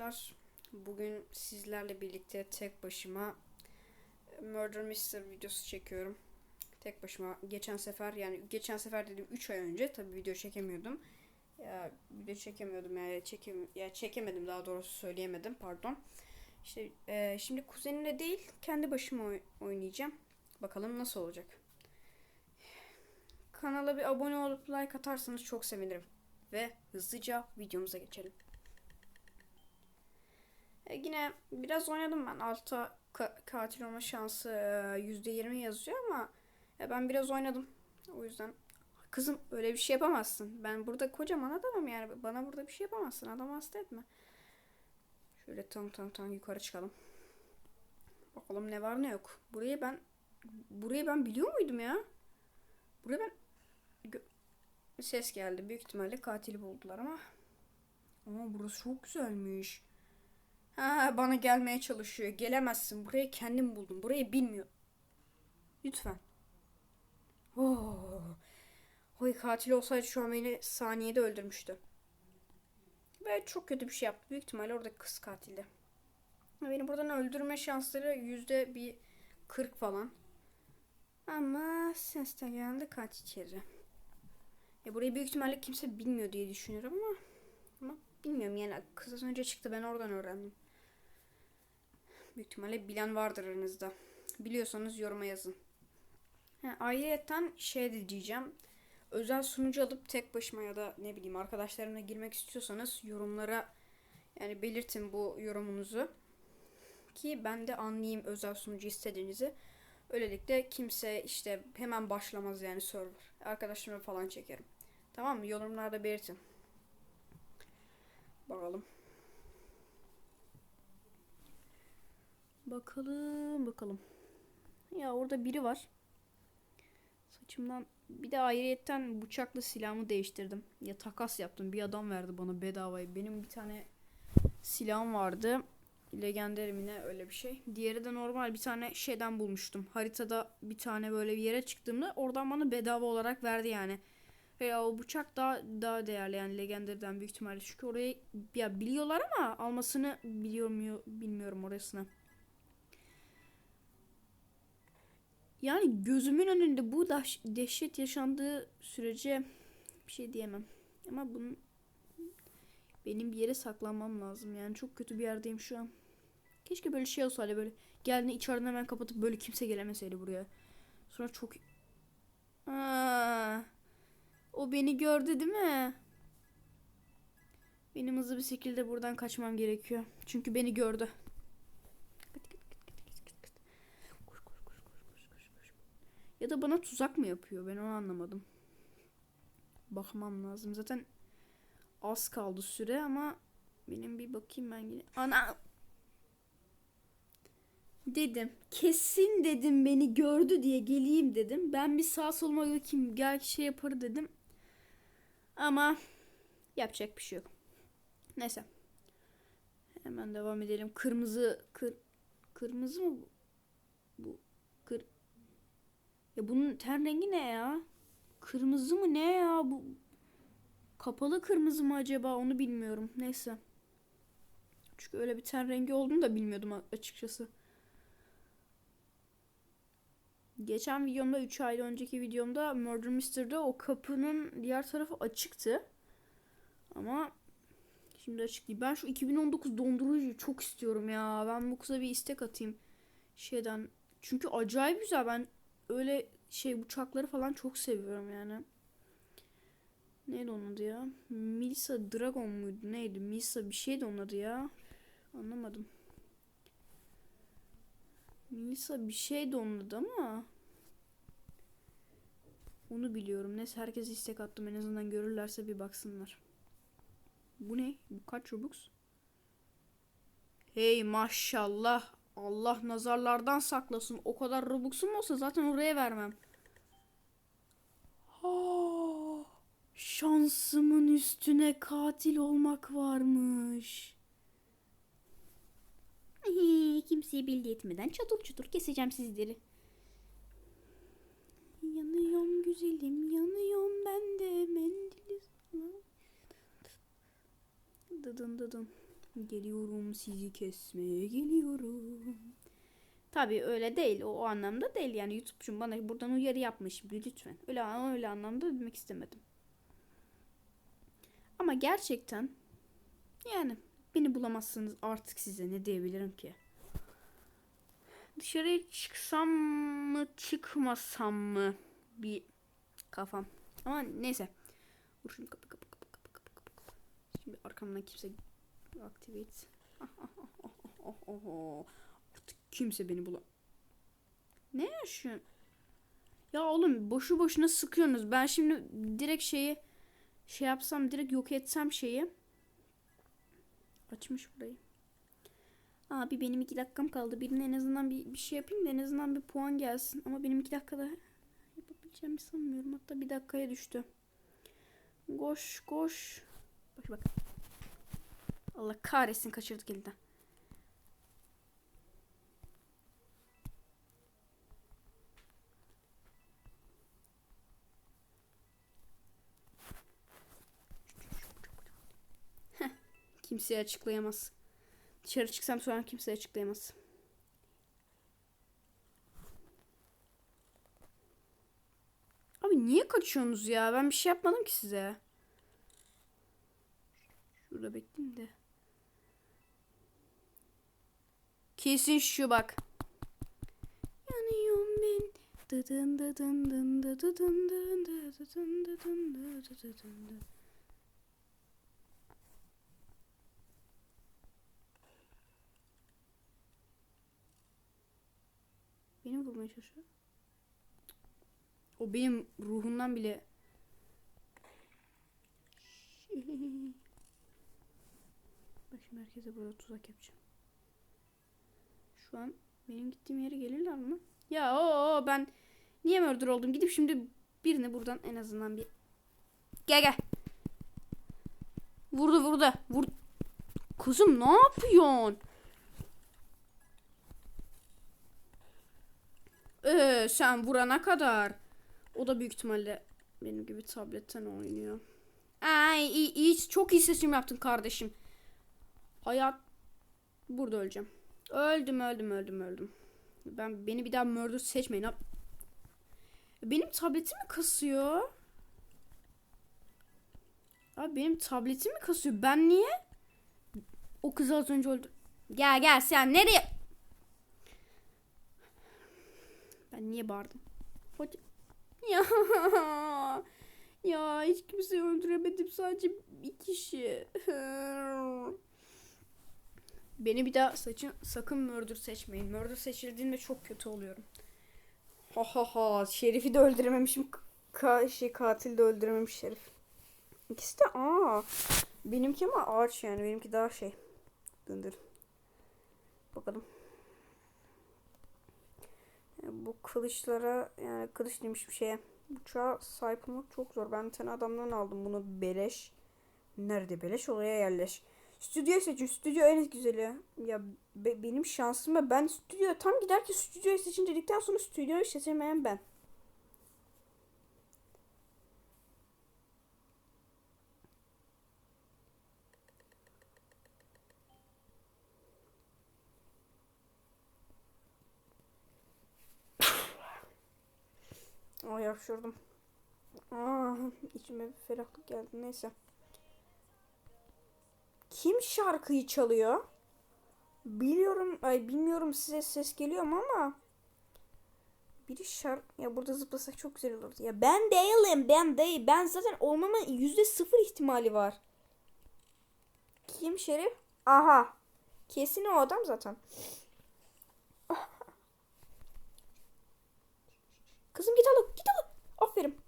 arkadaşlar. Bugün sizlerle birlikte tek başıma Murder Mystery videosu çekiyorum. Tek başıma geçen sefer yani geçen sefer dedim 3 ay önce tabi video çekemiyordum. Ya video çekemiyordum yani çekem ya çekemedim daha doğrusu söyleyemedim pardon. İşte e, şimdi kuzenimle değil kendi başıma oy- oynayacağım. Bakalım nasıl olacak. Kanala bir abone olup like atarsanız çok sevinirim. Ve hızlıca videomuza geçelim. E, yine biraz oynadım ben. Altta ka- katil olma şansı e, %20 yazıyor ama e, ben biraz oynadım. O yüzden kızım öyle bir şey yapamazsın. Ben burada kocaman adamım yani. Bana burada bir şey yapamazsın. Adam hasta etme. Şöyle tam tam tam yukarı çıkalım. Bakalım ne var ne yok. Burayı ben burayı ben biliyor muydum ya? Buraya ben ses geldi. Büyük ihtimalle katili buldular ama ama burası çok güzelmiş. Ha bana gelmeye çalışıyor. Gelemezsin. Burayı kendim buldum. Burayı bilmiyor. Lütfen. Oh. Oy katil olsaydı şu an beni saniyede öldürmüştü. Ve çok kötü bir şey yaptı. Büyük ihtimalle oradaki kız katildi. Beni buradan öldürme şansları yüzde bir 40 falan. Ama ses de geldi kaç içeri. Ya burayı büyük ihtimalle kimse bilmiyor diye düşünüyorum ama ama bilmiyorum yani kız az önce çıktı ben oradan öğrendim. Büyük ihtimalle bilen vardır aranızda. Biliyorsanız yoruma yazın. Ha, ayrıyetten şey de diyeceğim. Özel sunucu alıp tek başıma ya da ne bileyim arkadaşlarımla girmek istiyorsanız yorumlara yani belirtin bu yorumunuzu. Ki ben de anlayayım özel sunucu istediğinizi. Öylelikle kimse işte hemen başlamaz yani server. Arkadaşlarımı falan çekerim. Tamam mı? Yorumlarda belirtin. Bakalım. Bakalım bakalım. Ya orada biri var. Saçımdan bir de ayrıyetten bıçaklı silahımı değiştirdim. Ya takas yaptım. Bir adam verdi bana bedavaya. Benim bir tane silahım vardı. Legenderimine öyle bir şey. Diğeri de normal bir tane şeyden bulmuştum. Haritada bir tane böyle bir yere çıktığımda oradan bana bedava olarak verdi yani. Veya o bıçak daha daha değerli yani legenderden büyük ihtimalle. Çünkü orayı ya biliyorlar ama almasını biliyor mu bilmiyorum orasını. Yani gözümün önünde bu daş- dehşet yaşandığı sürece bir şey diyemem. Ama bunun benim bir yere saklanmam lazım. Yani çok kötü bir yerdeyim şu an. Keşke böyle şey olsaydı böyle geldiğinde içeriden hemen kapatıp böyle kimse gelemeseydi buraya. Sonra çok... Aa, o beni gördü değil mi? Benim hızlı bir şekilde buradan kaçmam gerekiyor. Çünkü beni gördü. Koş, koş, koş, koş, koş, koş, koş. Ya da bana tuzak mı yapıyor? Ben onu anlamadım. Bakmam lazım. Zaten az kaldı süre ama benim bir bakayım ben yine. Ana! Dedim. Kesin dedim beni gördü diye geleyim dedim. Ben bir sağ soluma bakayım gel şey yapar dedim. Ama yapacak bir şey yok. Neyse. Hemen devam edelim. Kırmızı kır kırmızı mı bu? Bu Ya bunun ten rengi ne ya? Kırmızı mı ne ya bu? Kapalı kırmızı mı acaba onu bilmiyorum. Neyse. Çünkü öyle bir ten rengi olduğunu da bilmiyordum açıkçası. Geçen videomda 3 ay önceki videomda Murder Mystery'de o kapının diğer tarafı açıktı. Ama şimdi açık değil. Ben şu 2019 dondurucuyu çok istiyorum ya. Ben bu kıza bir istek atayım. Şeyden. Çünkü acayip güzel. Ben öyle şey bıçakları falan çok seviyorum yani. Neydi onun adı ya? Melissa Dragon muydu? Neydi? Melissa bir şeydi onun adı ya. Anlamadım. Melissa bir şeydi onun adı ama. Onu biliyorum. Neyse herkese istek attım. En azından görürlerse bir baksınlar. Bu ne? Bu kaç Robux? Hey maşallah. Allah nazarlardan saklasın. O kadar Robux'um olsa zaten oraya vermem. Ha, şansımın üstüne katil olmak varmış. Kimseyi belli etmeden çatır çutur keseceğim sizleri. Yanıyorum güzelim, yanıyorum ben de mendili. Dıdın dıdın. Geliyorum sizi kesmeye geliyorum. Tabii öyle değil. O, o anlamda değil. Yani YouTube'cum bana buradan uyarı yapmış lütfen. Öyle öyle anlamda demek istemedim. Ama gerçekten yani beni bulamazsınız artık size ne diyebilirim ki? Dışarıya çıksam mı çıkmasam mı bir kafam. Ama neyse. Vur kapı kapı kapı kapı kapı kapı. kapı. Şimdi arkamdan kimse activate. Artık kimse beni bulam. Ne yaşıyorsun? Ya oğlum boşu boşuna sıkıyorsunuz. Ben şimdi direkt şeyi şey yapsam direkt yok etsem şeyi. Açmış burayı. Abi benim iki dakikam kaldı. Birine en azından bir, bir şey yapayım da en azından bir puan gelsin. Ama benim iki dakikada yapabileceğimi sanmıyorum. Hatta bir dakikaya düştü. Koş koş. Bak bak. Allah kahretsin kaçırdık elden. Kimseye açıklayamaz. Dışarı çıksam sonra kimseye açıklayamaz. Abi niye kaçıyorsunuz ya? Ben bir şey yapmadım ki size. Şurada bekleyeyim de. Kesin şu bak. Yanıyorum ben. Dıdın dıdın dın dıdın dın dın dıdın dıdın dıdın dıdın. Beni vurmaya çalışıyor? O benim ruhumdan bile Bak şimdi herkese burada tuzak yapacağım. Şu benim gittiğim yere gelirler mi? Ya o o, ben niye murder oldum? Gidip şimdi birini buradan en azından bir Gel gel. Vurdu vurdu. Vur. Kızım ne yapıyorsun? Ee, sen vurana kadar. O da büyük ihtimalle benim gibi tabletten oynuyor. Ay iyi, iyi çok iyi seçim yaptın kardeşim. Hayat burada öleceğim. Öldüm öldüm öldüm öldüm. Ben beni bir daha murder seçmeyin. Benim tabletim mi kasıyor? Abi benim tabletim mi kasıyor? Ben niye? O kızı az önce öldü. Gel gel sen nereye? Ben niye bağırdım? Hoca... Ya. Ya hiç kimseyi öldüremedim sadece bir kişi. Beni bir daha saçın sakın murder seçmeyin. Murder seçildiğinde çok kötü oluyorum. Ha ha ha. Şerif'i de öldürememişim. Ka şey katil de öldürememiş Şerif. İkisi de aa. Benimki ama ağaç yani. Benimki daha şey. Döndür. Bakalım. Yani bu kılıçlara yani kılıç demiş bir şeye. Bıçağa sahip olmak çok zor. Ben bir tane adamdan aldım bunu beleş. Nerede beleş oraya yerleş. Stüdyo seçin. Stüdyo en güzeli. Ya be- benim şansıma ben stüdyo tam giderken stüdyoyu seçin dedikten sonra stüdyoyu seçemeyen ben. Aa yapıştırdım. Aa, içime bir ferahlık geldi. Neyse. Kim şarkıyı çalıyor? Biliyorum, ay bilmiyorum size ses geliyor mu ama biri şarkı ya burada zıplasak çok güzel olurdu. Ya ben değilim, ben değil. Ben zaten olmama yüzde sıfır ihtimali var. Kim Şerif? Aha. Kesin o adam zaten. Kızım git al, git al. Aferin.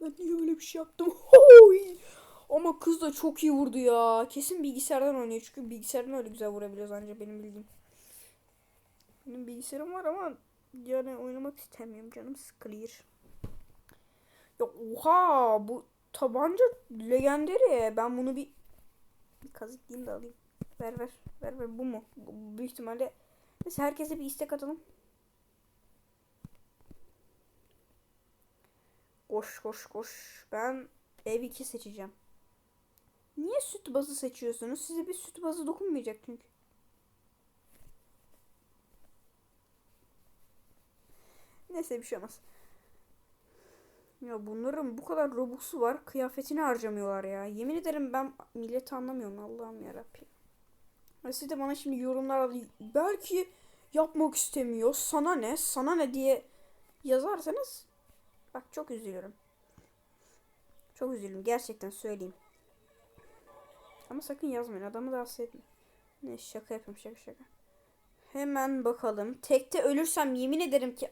Ben niye öyle bir şey yaptım? Ama kız da çok iyi vurdu ya. Kesin bilgisayardan oynuyor çünkü bilgisayardan öyle güzel vurabiliyoruz ancak benim bildiğim. Benim bilgisayarım var ama yani oynamak istemiyorum canım sıkılıyor. Ya oha bu tabanca legendary. Ben bunu bir bir kazıklayayım da alayım. Ver ver. Ver ver bu mu? Bu, büyük ihtimalle Neyse herkese bir istek atalım. Koş koş koş. Ben ev 2 seçeceğim. Niye süt bazı seçiyorsunuz? Size bir süt bazı dokunmayacak çünkü. Neyse bir şey olmaz. Ya bunların bu kadar Robux'u var. Kıyafetini harcamıyorlar ya. Yemin ederim ben milleti anlamıyorum. Allah'ım yarabbim. Ve siz de bana şimdi yorumlarda belki yapmak istemiyor. Sana ne? Sana ne diye yazarsanız bak çok üzülüyorum. Çok üzüldüm. Gerçekten söyleyeyim. Ama sakın yazmayın. Adamı rahatsız etmeyin. Ne şaka yapıyorum şaka şaka. Hemen bakalım. Tekte ölürsem yemin ederim ki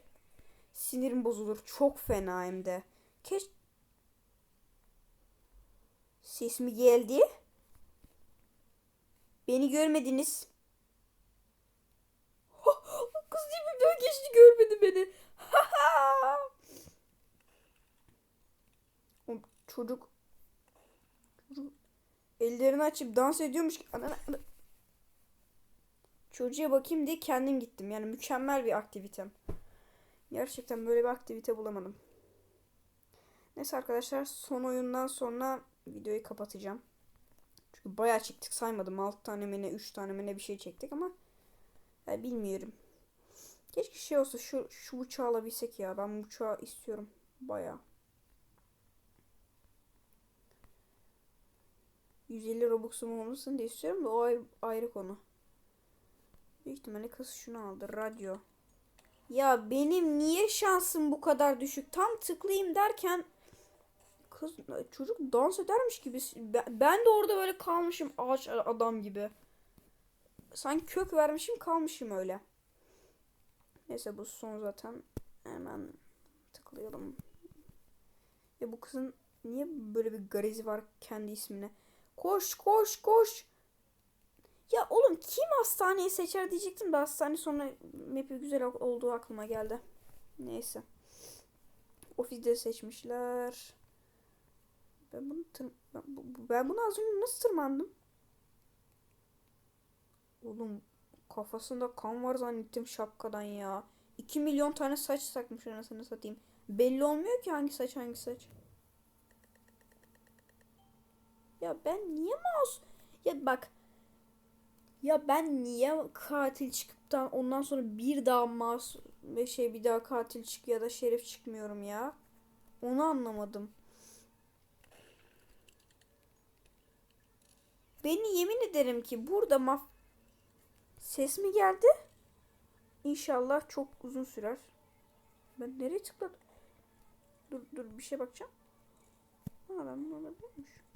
sinirim bozulur. Çok fena hem de. Keş... Ses mi geldi? Beni görmediniz. Kız dibimden geçti görmedi beni. çocuk ellerini açıp dans ediyormuş Anana- ana- Çocuğa bakayım diye kendim gittim. Yani mükemmel bir aktivitem. Gerçekten böyle bir aktivite bulamadım. Neyse arkadaşlar son oyundan sonra videoyu kapatacağım. Çünkü bayağı çektik saymadım. 6 tane mi ne 3 tane mi ne bir şey çektik ama ya bilmiyorum. Keşke şey olsa şu, şu bıçağı alabilsek ya. Ben bu bıçağı istiyorum. Bayağı. 150 Robux'um olmasın diye istiyorum da o ayrı, konu. Büyük ihtimalle kız şunu aldı. Radyo. Ya benim niye şansım bu kadar düşük? Tam tıklayayım derken kız çocuk dans edermiş gibi. Ben, de orada böyle kalmışım ağaç adam gibi. Sanki kök vermişim kalmışım öyle. Neyse bu son zaten. Hemen tıklayalım. Ya bu kızın niye böyle bir garezi var kendi ismine? Koş koş koş. Ya oğlum kim hastaneyi seçer diyecektim de hastane sonra map'i güzel olduğu aklıma geldi. Neyse. Ofiste seçmişler. Ben bunu tır ben, bu- ben bunu az önce nasıl tırmandım? Oğlum kafasında kan var zannettim şapkadan ya. 2 milyon tane saç takmış anasını satayım. Belli olmuyor ki hangi saç hangi saç. Ya ben niye mouse? Ya bak. Ya ben niye katil çıkıp da ondan sonra bir daha mouse ve şey bir daha katil çık ya da şerif çıkmıyorum ya. Onu anlamadım. Beni yemin ederim ki burada maf... Ses mi geldi? İnşallah çok uzun sürer. Ben nereye tıkladım? Dur dur bir şey bakacağım. Ha ben bunu alabiliyormuşum.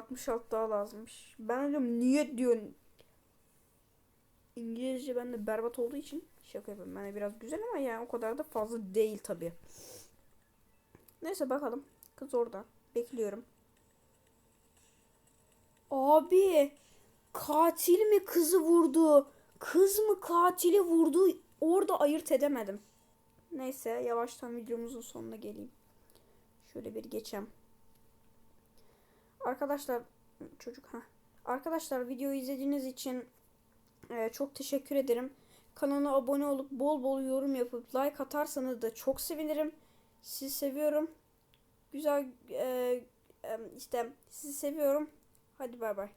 60 alt daha lazımmış. Ben diyorum niye diyorsun? İngilizce bende berbat olduğu için şaka yapıyorum. Yani biraz güzel ama yani o kadar da fazla değil tabi. Neyse bakalım. Kız orada. Bekliyorum. Abi katil mi kızı vurdu? Kız mı katili vurdu? Orada ayırt edemedim. Neyse yavaştan videomuzun sonuna geleyim. Şöyle bir geçem. Arkadaşlar çocuk ha. Arkadaşlar videoyu izlediğiniz için e, çok teşekkür ederim. Kanala abone olup bol bol yorum yapıp like atarsanız da çok sevinirim. Sizi seviyorum. Güzel e, e, işte sizi seviyorum. Hadi bay bay.